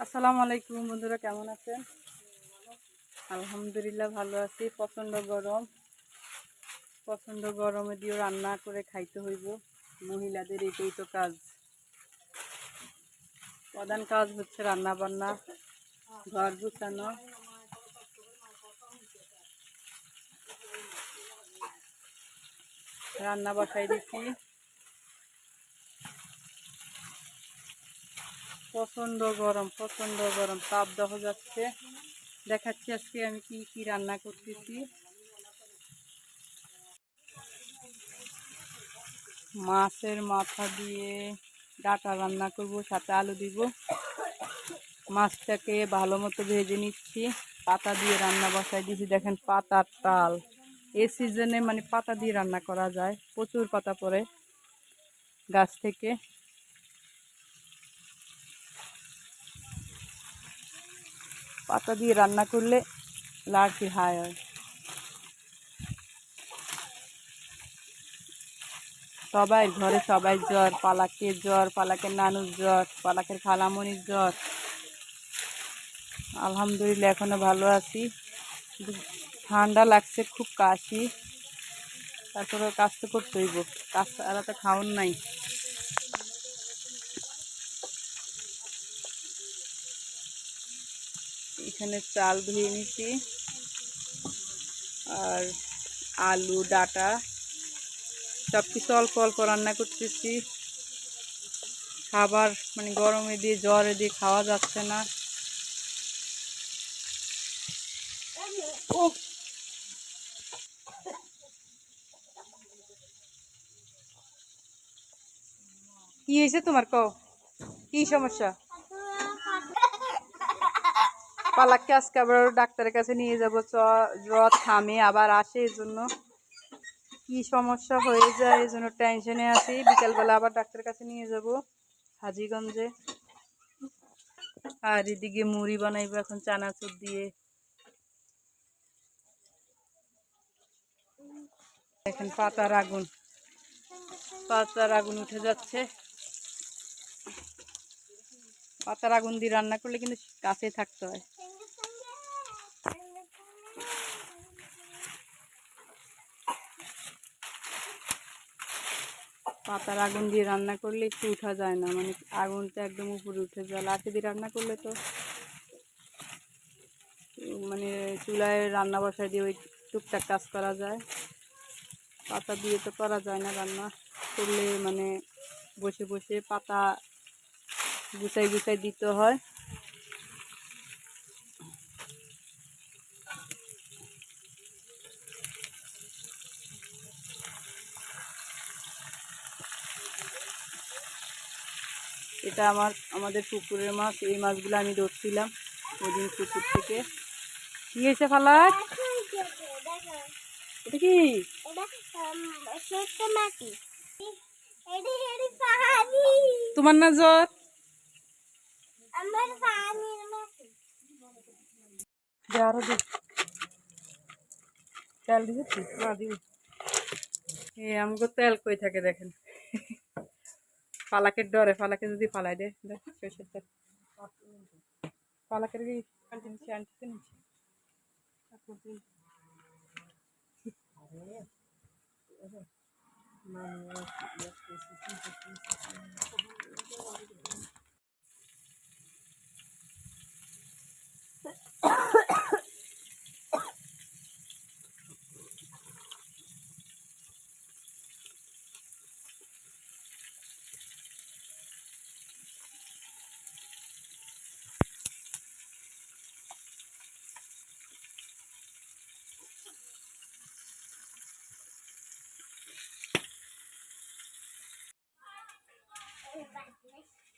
আসসালামু আলাইকুম বন্ধুরা, কেমন আছেন? আলহামদুলিল্লাহ ভালো আছি। প্রচণ্ড গরম। প্রচণ্ড গরমে দিয়েও রান্না করে খাইতে হইব। মহিলাদের এটাই তো কাজ। প্রধান কাজ হচ্ছে রান্না বান্না ঘর গুছানো। রান্না বসাই দিচ্ছি প্রচণ্ড গরম প্রচণ্ড গরম, তাপ দেখা যাচ্ছে। দেখাচ্ছি আজকে আমি কি কি রান্না করতেছি। মাছের মাথা দিয়ে ডাটা রান্না করব, সাথে আলু দিব। মাছটাকে ভালো মতো ভেজে নিচ্ছি। পাতা দিয়ে রান্না বসাই দিয়েছি দেখেন পাতার তাল। এ সিজনে মানে পাতা দিয়ে রান্না করা যায়, প্রচুর পাতা পড়ে গাছ থেকে। পাতা দিয়ে রান্না করলে লাড়কি হাই হয়। সবাই ঘরে সবাই জ্বর, পালাকের জ্বর, পালাকের নানুর জ্বর, পালাকের খালামণির জ্বর। আলহামদুলিল্লাহ, এখনও ভালো আছি। ঠান্ডা লাগছে, খুব কাশি। তারপরে কাজ তো করতে হইব। কাজ ছাড়া তো খাওন নাই। এখানে চাল ধুয়ে নিছি আর আলু, ডাটা সব কিছু অল্প অল্প রান্না করতেছি। খাবার মানে গরমে দিয়ে, জ্বরে দিয়ে খাওয়া যাচ্ছে না। কি হয়েছে তোমার কও? কি সমস্যা? পালাককে আজকে আবার ডাক্তারের কাছে নিয়ে যাব, চ জ্বর থামে, আবার আসে, এই জন্য। কি সমস্যা হয়ে যায়, এই জন্য টেনশনে আছি। বিকালবেলা আবার ডাক্তারের কাছে নিয়ে যাব, হাজিগঞ্জে। আর এদিকে মুড়ি বানাইবো এখন, চানাচুর দিয়ে। এখন পাতার আগুন। পাতার আগুন উঠে যাচ্ছে। পাতার আগুন দিয়ে রান্না করলে কিন্তু কাছে থাকতে হয়। পাতার আগুন দিয়ে রান্না করলে একটু উঠা যায় না মানে আগুনটা একদম উপরে উঠে যায়। লাঠি দিয়ে রান্না করলে তো মানে চুলায় রান্না বসায় দিয়ে ওই টুকটাক কাজ করা যায়। পাতা দিয়ে তো করা যায় না রান্না করলে মানে বসে বসে পাতা গুছাই গুছাই দিতে হয়। এটা আমার, আমাদের পুকুরের মাছ, এই মাছগুলো আমি ধরছিলাম ওদিন পুকুর থেকে। কি হয়েছে ফালাক? তোমার না জ্বর? তেল দিয়েছি না দিবি এই আমাকে তেল কই থাকে দেখেন। পালাকের ডরে পালাকে যদি পালাই দে পালাকের কি আনতে নিচ্ছি আনতে নিচ্ছি তারপর দিই। পালাক এ উ ইনিয়া উ